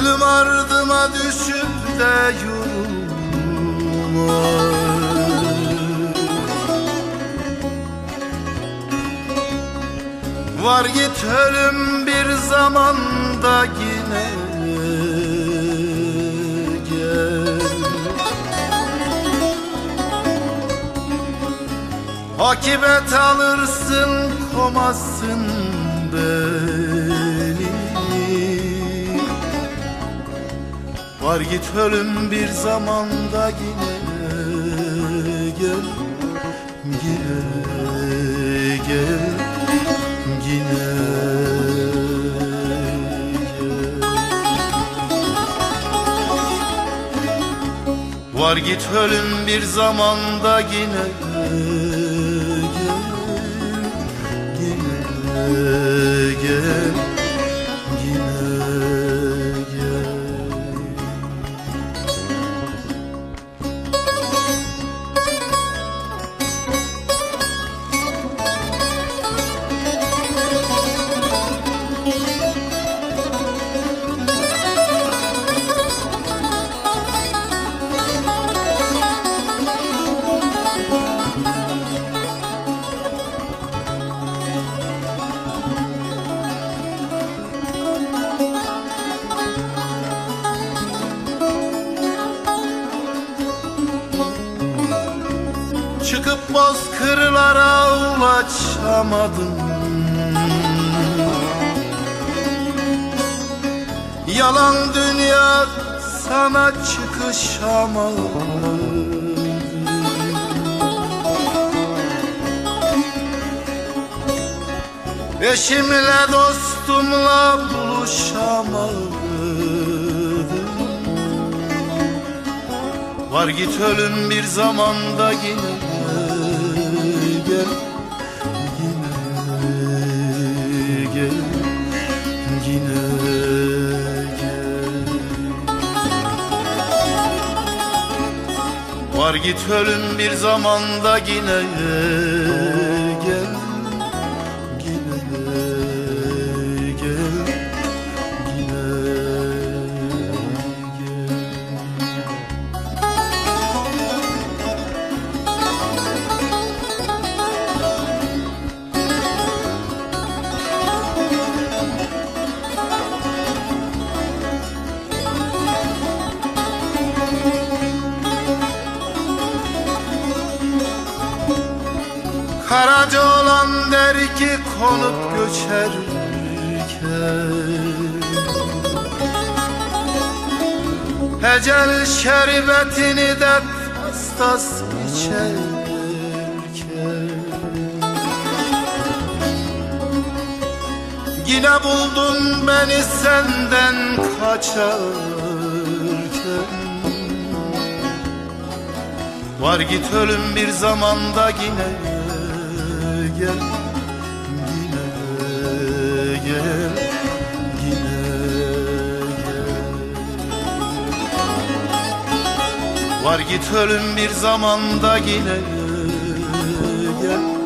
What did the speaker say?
Ölüm ardıma düşüp de yorulma Var git ölüm bir zamanda yine gel. Akibet alırsın komazsın beni Var git ölüm bir zamanda yine gel Yine gel Yine Var git ölüm bir zamanda yine gel Yine gel Çıkıp bozkırlara ulaşamadım. Yalan dünya sana çıkışamadım Eşimle dostumla buluşamadım. Var git ölüm bir zamanda yine Var git ölüm bir zamanda yine Karaca olan der ki konup göçerken Ecel şerbetini de tas tas içerken Yine buldun beni senden kaçarken. Var git ölüm bir zamanda yine gel Yine gel Yine gel. Var git ölüm bir zamanda yine gel